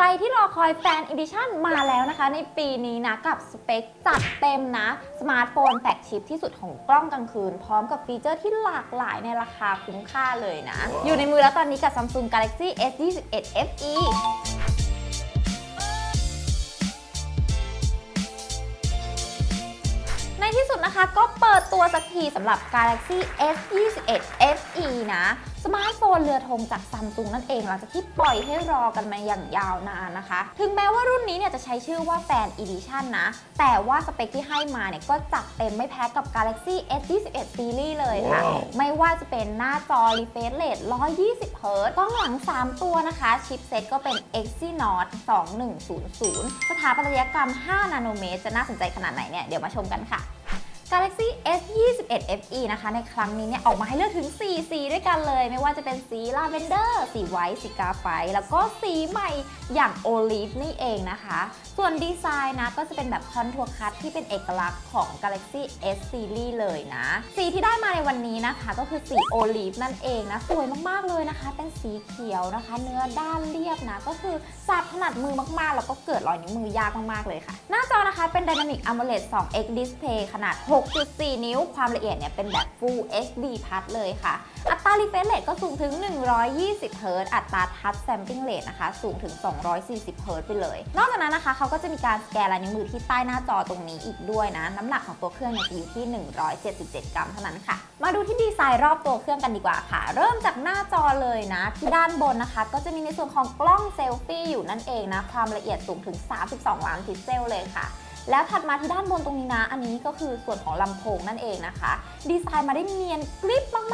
ใครที่รอคอยแฟนอีดิชั่นมาแล้วนะคะ ในปีนี้นะ กับสเปคจัดเต็มนะ สมาร์ทโฟนแฟลกชิปที่สุดของกล้องกลางคืน พร้อมกับฟีเจอร์ที่หลากหลายในราคาคุ้มค่าเลยนะ อยู่ในมือแล้วตอนนี้กับ Samsung Galaxy S21 FE ในที่สุดนะคะก็เปิดตัวสักทีสำหรับ Galaxy S21 FE นะส มาร์ทโฟนเรือธงจากซัมซุงนั่นเองหลังจากที่ปล่อยให้รอกันมาอย่างยาวนานนะคะ ถึงแม้ว่ารุ่นนี้เนี่ยจะใช้ชื่อว่าแฟน Edition นะ แต่ว่าสเปคที่ให้มาเนี่ยก็จัดเต็มไม่แพ้กับ Galaxy S21 Series เลยค่ะไม่ว่าจะเป็นหน้าจอ refresh rate 120 Hz กล้องหลัง 3 ตัวนะคะ ชิปเซ็ตก็เป็น Exynos 2100 สถาปัตยกรรม 5 นาโนเมตร จะน่าสนใจขนาดไหนเนี่ย เดี๋ยวมาชมกันค่ะ Galaxy S21 FE นะคะในครั้งนี้เนี่ยออกมาให้เลือกถึง 4 สีด้วยกันเลย ไม่ว่าจะเป็นสีลาเวนเดอร์ สีไวท์ สีกาไฟ แล้วก็สีใหม่อย่างโอลิฟนี่เองนะคะ ส่วนดีไซน์นะก็จะเป็นแบบคอนทัวร์คัทที่เป็นเอกลักษณ์ของ Galaxy S Series เลยนะ สีที่ได้มาในวันนี้นะคะก็คือสีโอลิฟนั่นเองนะ สวยมากๆเลยนะคะ เป็นสีเขียวนะคะ เนื้อด้านเรียบนะ ก็คือจับถนัดมือมากๆ แล้วก็เกิดรอยนิ้วมือยากมากๆเลยค่ะ หน้าจอนะคะเป็น Dynamic AMOLED 2X Display ขนาด6.4 นิ้ว ความละเอียดเนี่ยเป็นแบบ Full HD Plus เลยค่ะ อัตรา refresh rate ก็สูงถึง 120 Hz อัตรา Touch Sampling Rate นะคะ สูงถึง 240 Hz ไปเลย นอกจากนั้นนะคะ เขาก็จะมีการสแกนลายนิ้วมือที่ใต้หน้าจอตรงนี้อีกด้วยนะ น้ำหนักของตัวเครื่องเนี่ยจะอยู่ที่ 177 กรัมเท่านั้นค่ะ มาดูที่ดีไซน์รอบตัวเครื่องกันดีกว่าค่ะ เริ่มจากหน้าจอเลยนะ ที่ด้านบนนะคะ ก็จะมีในส่วนของกล้องเซลฟี่อยู่นั่นเองนะ ความละเอียดสูงถึง 32 ล้านพิกเซลเลยค่ะ แล้วถัดมาที่ด้านบนตรงนี้นะ อันนี้ก็คือส่วนของลำโพงนั่นเองนะคะ ดีไซน์มาได้เนียนกริบมาก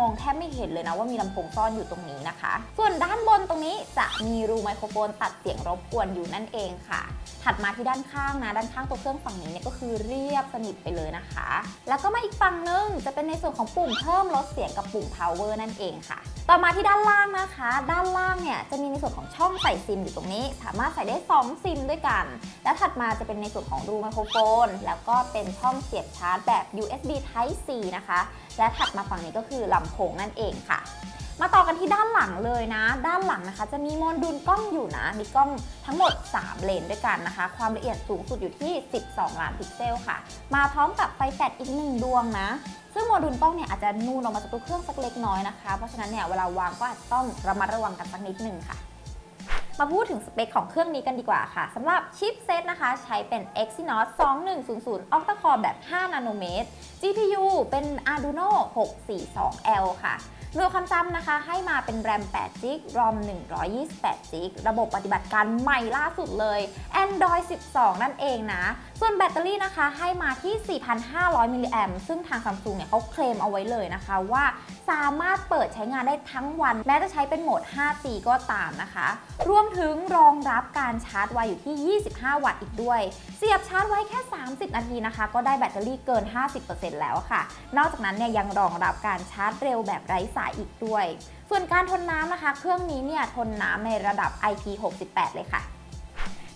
อมองแทบไม่เห็นเลยนะว่ามีลำโพงซ่อนอยู่ตรงนี้นะคะ ส่วนด้านบนตรงนี้จะมีรูไมโครโฟนตัดเสียงรบกวนอยู่นั่นเองค่ะ ถัดมาที่ด้านข้างนะ ด้านข้างตัวเครื่องฝั่งนี้เนี่ยก็คือเรียบสนิทไปเลยนะคะ แล้วก็มาอีกฝั่งนึงจะเป็นในส่วนของปุ่มเพิ่มลดเสียงกับปุ่ม power นั่นเองค่ะ ต่อมาที่ด้านล่างนะคะ ด้านล่างเนี่ยจะมีในส่วนของช่องใส่ซิมอยู่ตรงนี้ สามารถใส่ได้ 2 ซิมด้วยกัน แล้วถัดมาจะเป็นในส่วนของรูไมโครโฟน แล้วก็เป็นช่องเสียบชาร์จแบบ USB Type C นะคะและถัดมาฝั่งนี้ก็คือลำโพงนั่นเองค่ะ มาต่อกันที่ด้านหลังเลยนะ ด้านหลังนะคะ จะมีโมดูลกล้องอยู่นะ มีกล้องทั้งหมด 3 เลนด้วยกันนะคะ ความละเอียดสูงสุดอยู่ที่ 12 ล้านพิกเซลค่ะ มาพร้อมกับไฟแฟลชอีกหนึ่งดวงนะซึ่งโมดูลกล้องเนี่ยอาจจะนูนออกมาจากตัวเครื่องสักเล็กน้อยนะคะ เพราะฉะนั้นเนี่ยเวลาวางก็อาจจะต้องระมัดระวังกันสักนิดหนึ่งค่ะ มาพูดถึงสเปคของเครื่องนี้กันดีกว่าค่ะสำหรับชิปเซตนะคะ ใช้เป็น Exynos 2100 Octa Core แบบ 5 นาโนเมตร GPU เป็น Arduino 642L ค่ะหน่วยความจำนะคะให้มาเป็น RAM 8 g b ROM 128 g b ระบบปฏิบัติการใหม่ล่าสุดเลย Android 12 นั่นเองนะ ส่วนแบตเตอรี่นะคะให้มาที่ 4,500 มิลลิแอมซึ่งทาง Samsung เนี่ยเขาเคลมเอาไว้เลยนะคะว่าสามารถเปิดใช้งานได้ทั้งวัน แม้จะใช้เป็นโหมด 5G ก็ตามนะคะ รวมถึงรองรับการชาร์จไวอยู่ที่ 25 วัตต์อีกด้วย เสียบชาร์จไว้แค่ 30 นาทีนะคะ ก็ได้แบตเตอรี่เกิน 50%แล้วค่ะ นอกจากนั้นเนี่ยยังรองรับการชาร์จเร็วแบบไร้สายอีกด้วย ส่วนการทนน้ำนะคะ เครื่องนี้เนี่ยทนน้ำในระดับ IP68 เลยค่ะ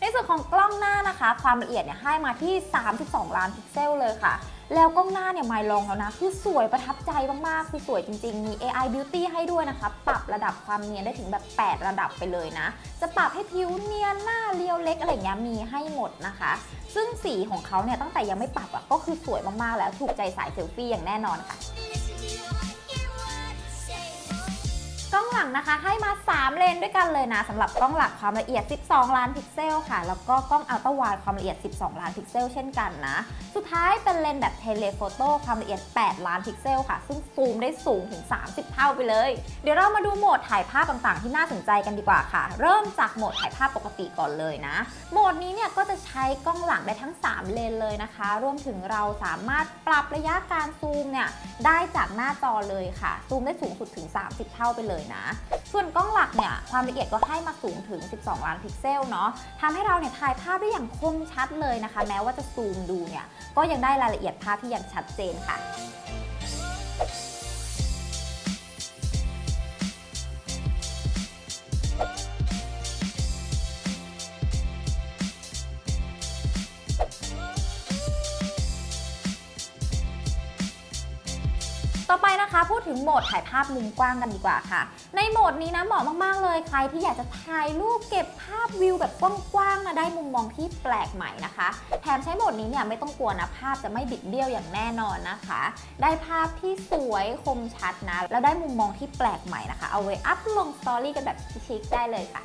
ในส่วนของกล้องหน้านะคะ ความละเอียดเนี่ยให้มาที่ 32 ล้านพิกเซลเลยค่ะ แล้วกล้องหน้าเนี่ยไม่ลองแล้วนะ คือสวยประทับใจมากๆ คือสวยจริงๆ มี AI Beauty ให้ด้วยนะคะ ปรับระดับความเนียนได้ถึงแบบ 8 ระดับไปเลยนะ จะปรับให้ผิวเนียนหน้าเรียวเล็กอะไรเงี้ยมีให้หมดนะคะ ซึ่งสีของเขาเนี่ยตั้งแต่ยังไม่ปรับอะก็คือสวยมากๆแล้วถูกใจสายเซลฟี่อย่างแน่นอนค่ะ กล้องหลังนะคะ ให้มา 3 เลนด้วยกันเลยนะสำหรับกล้องหลักความละเอียด 12 ล้านพิกเซลค่ะ แล้วก็กล้องอัลตร้าไวด์ความละเอียด 12 ล้านพิกเซลเช่นกันนะ สุดท้ายเป็นเลนแบบเทเลโฟโต้ความละเอียด 8 ล้านพิกเซลค่ะ ซึ่งซูมได้สูงถึง 30 เท่าไปเลย เดี๋ยวเรามาดูโหมดถ่ายภาพต่างๆ ที่น่าสนใจกันดีกว่าค่ะ เริ่มจากโหมดถ่ายภาพปกติก่อนเลยนะ โหมดนี้เนี่ยก็จะใช้กล้องหลังได้ทั้ง 3 เลนเลยนะคะ รวมถึงเราสามารถปรับระยะการซูมเนี่ยได้จากหน้าจอเลยค่ะ ซูมได้สูงสุดถึง 30 เท่าไปเลยนะ ส่วนกล้องหลักเนี่ยความละเอียดก็ให้มาสูงถึง 12 ล้านพิกเซลเนาะทำให้เราเนี่ยถ่ายภาพได้อย่างคมชัดเลยนะคะ แม้ว่าจะซูมดูเนี่ยก็ยังได้รายละเอียดภาพที่ยังชัดเจนค่ะ ต่อไปนะคะพูดถึงโหมดถ่ายภาพมุมกว้างกันดีกว่าค่ะ ในโหมดนี้นะเหมาะมากๆเลยใครที่อยากจะถ่ายรูปเก็บภาพวิวแบบกว้างๆมาได้มุมมองที่แปลกใหม่นะคะ แถมใช้โหมดนี้เนี่ยไม่ต้องกลัวนะภาพจะไม่บิดเบี้ยวอย่างแน่นอนนะคะ ได้ภาพที่สวยคมชัดนะแล้วได้มุมมองที่แปลกใหม่นะคะ เอาไว้อัพลงสตอรี่กันแบบชิคๆได้เลยค่ะ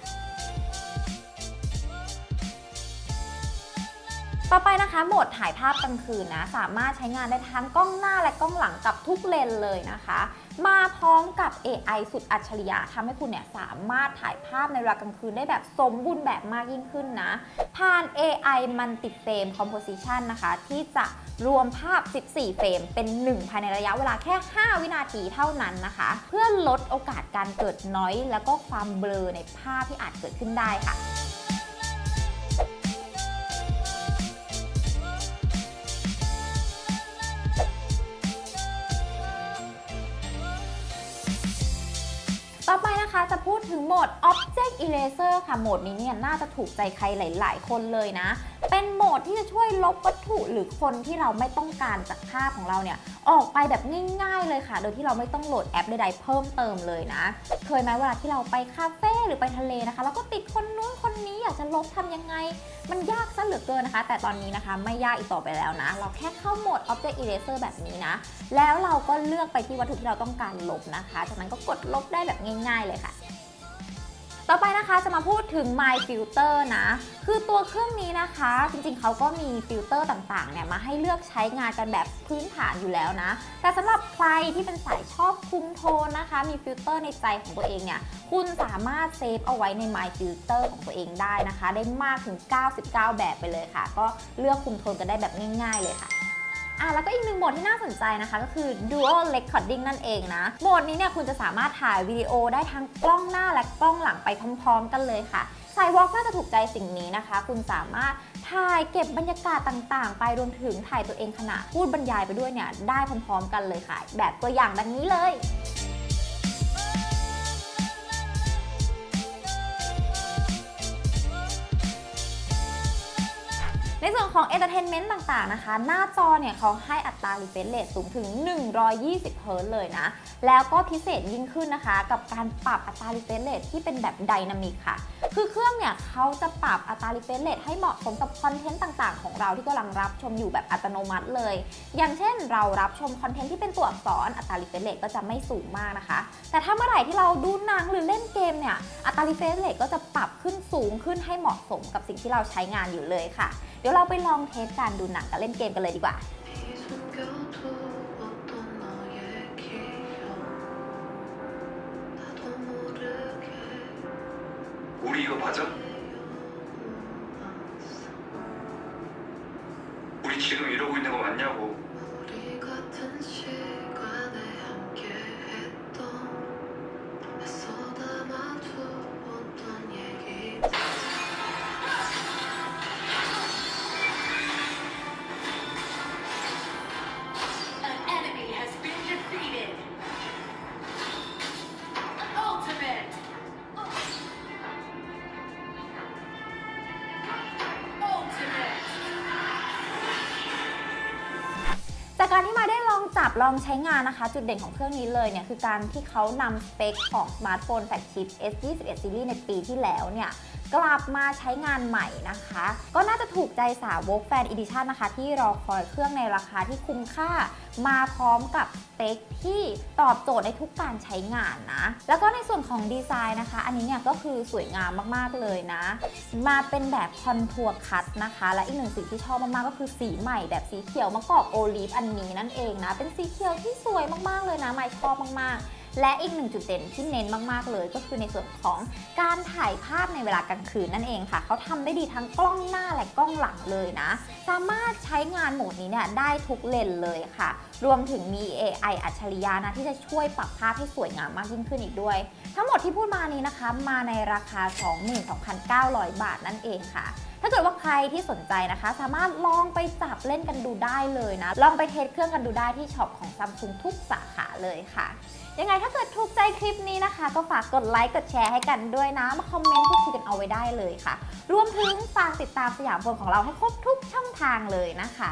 ต่อไปนะคะโหมดถ่ายภาพกลางคืนนะ สามารถใช้งานได้ทั้งกล้องหน้าและกล้องหลังกับทุกเลนเลยนะคะ มาพร้อมกับ AI สุดอัจฉริยะทำให้คุณเนี่ยสามารถถ่ายภาพในเวลากลางคืนได้แบบสมบูรณ์แบบมากยิ่งขึ้นนะ ผ่าน AI Multi Frame Composition นะคะ ที่จะรวมภาพ 14 เฟรม เป็น 1 ภายในระยะเวลาแค่ 5 วินาทีเท่านั้นนะคะ เพื่อลดโอกาสการเกิดน้อย แล้วก็ความเบลอในภาพที่อาจเกิดขึ้นได้ค่ะ ด Object Eraser ค่ะ โหมดนี้เนี่ยน่าจะถูกใจใครหลาย ๆ คนเลยนะ เป็นโหมดที่จะช่วยลบวัตถุหรือคนที่เราไม่ต้องการจากภาพของเราเนี่ยออกไปแบบง่าย ๆ เลยค่ะ โดยที่เราไม่ต้องโหลดแอปใด ๆ เพิ่มเติมเลยนะ เคยไหมเวลาที่เราไปคาเฟ่หรือไปทะเลนะคะแล้วก็ติดคนนู้นคนนี้อยากจะลบทำยังไง มันยากซะเหลือเกินนะคะ แต่ตอนนี้นะคะไม่ยากอีกต่อไปแล้วนะ เราแค่เข้าโหมด Object Eraser แบบนี้นะ แล้วเราก็เลือกไปที่วัตถุที่เราต้องการลบนะคะ จากนั้นก็กดลบได้แบบง่าย ๆ เลยค่ะ ต่อไปนะคะจะมาพูดถึง My Filter นะ คือตัวเครื่องนี้นะคะ จริงๆ เขาก็มีฟิลเตอร์ต่างๆเนี่ยมาให้เลือกใช้งานกันแบบพื้นฐานอยู่แล้วนะ แต่สำหรับใครที่เป็นสายชอบคุมโทนนะคะ มีฟิลเตอร์ในใจของตัวเองเนี่ยคุณสามารถเซฟเอาไว้ใน My Filter ของตัวเองได้นะคะ ได้มากถึง 99 แบบไปเลยค่ะ ก็เลือกคุมโทนกันได้แบบง่าย ๆ เลยค่ะ อะแล้วก็อีกหนึ่งโหมดที่น่าสนใจนะคะ ก็คือ Dual Recording นั่นเองนะ โหมดนี้เนี่ยคุณจะสามารถถ่ายวิดีโอได้ทั้งกล้องหน้าและกล้องหลังไปพร้อมๆ กันเลยค่ะสายวอล์กน่าจะถูกใจสิ่งนี้นะคะ คุณสามารถถ่ายเก็บบรรยากาศต่างๆ ไปรวมถึงถ่ายตัวเองขณะพูดบรรยายไปด้วยเนี่ยได้พร้อมๆ กันเลยค่ะ แบบตัวอย่างแบบนี้เลย ในส่วนของ Entertainment ต่างๆนะคะ หน้าจอเนี่ยเขาให้อัตรา refresh rate สูงถึง 120เฮิร์ตเลยนะ แล้วก็พิเศษยิ่งขึ้นนะคะ กับการปรับอัตรา refresh rate ที่เป็นแบบไดนามิกค่ะ คือเครื่องเนี่ยเขาจะปรับอัตรา refresh rate ให้เหมาะสมกับคอนเทนต์ต่างๆ ของเราที่กำลังรับชมอยู่แบบอัตโนมัติเลย อย่างเช่นเรารับชมคอนเทนต์ที่เป็นตัวอักษรอัตรา refresh rate ก็จะไม่สูงมากนะคะ แต่ถ้าเมื่อไหร่ที่เราดูหนังหรือเล่นเกมเนี่ยอัตรา refresh rate ก็จะปรับขึ้นสูงขึ้นให้เหมาะสมกับสิ่งที่เราใช้งานอยู่เลยค่ะ เดี๋ยวเราไปลองเทสการดูหนังกับเล่นเกมกันเลยดีกว่า 이 숨겨두었던 너의 기억 나도 모르게 우리 이거 맞아? จากการที่มาได้ลองจับลองใช้งานนะคะ จุดเด่นของเครื่องนี้เลยเนี่ยคือการที่เขานำสเปคของสมาร์ทโฟนแฟลกชิพ S21 Series ในปีที่แล้วเนี่ย กลับมาใช้งานใหม่นะคะ ก็น่าจะถูกใจสาวกแฟนอีดิชันนะคะ ที่รอคอยเครื่องในราคาที่คุ้มค่า มาพร้อมกับสเปคที่ตอบโจทย์ในทุกการใช้งานนะ แล้วก็ในส่วนของดีไซน์นะคะ อันนี้เนี่ยก็คือสวยงามมากๆเลยนะ มาเป็นแบบคอนทัวร์คัตนะคะ และอีกหนึ่งสิ่งที่ชอบมากๆก็คือสีใหม่แบบสีเขียวมะกอกโอลีฟอันนี้นั่นเองนะ เป็นสีเขียวที่สวยมากๆเลยนะไม่ชอบมากๆ และอีกหนึ่งจุดเด่นที่เน้นมากๆเลยก็คือในส่วนของการถ่ายภาพในเวลากลางคืนนั่นเองค่ะ เขาทำได้ดีทั้งกล้องหน้าและกล้องหลังเลยนะ สามารถใช้งานโหมดนี้เนี่ยได้ทุกเลนเลยค่ะ รวมถึงมี AI อัจฉริยะนะที่จะช่วยปรับภาพให้สวยงามมากยิ่งขึ้นอีกด้วย ทั้งหมดที่พูดมานี้นะคะ มาในราคา 22,900 บาทนั่นเองค่ะถ้าเกิดว่าใครที่สนใจนะคะ สามารถลองไปจับเล่นกันดูได้เลยนะ ลองไปเทสเครื่องกันดูได้ที่ช็อปของ Samsung ทุกสาขาเลยค่ะ ยังไงถ้าเกิดถูกใจคลิปนี้นะคะ ก็ฝากกดไลค์กดแชร์ให้กันด้วยนะ มาคอมเมนต์พูดคุยกันเอาไว้ได้เลยค่ะ รวมถึงฝากติดตามสยามโฟนของเราให้ครบทุกช่องทางเลยนะคะ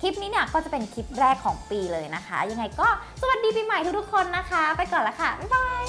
คลิปนี้เนี่ยก็จะเป็นคลิปแรกของปีเลยนะคะ ยังไงก็สวัสดีปีใหม่ทุกๆคนนะคะ ไปก่อนละค่ะบ๊ายบาย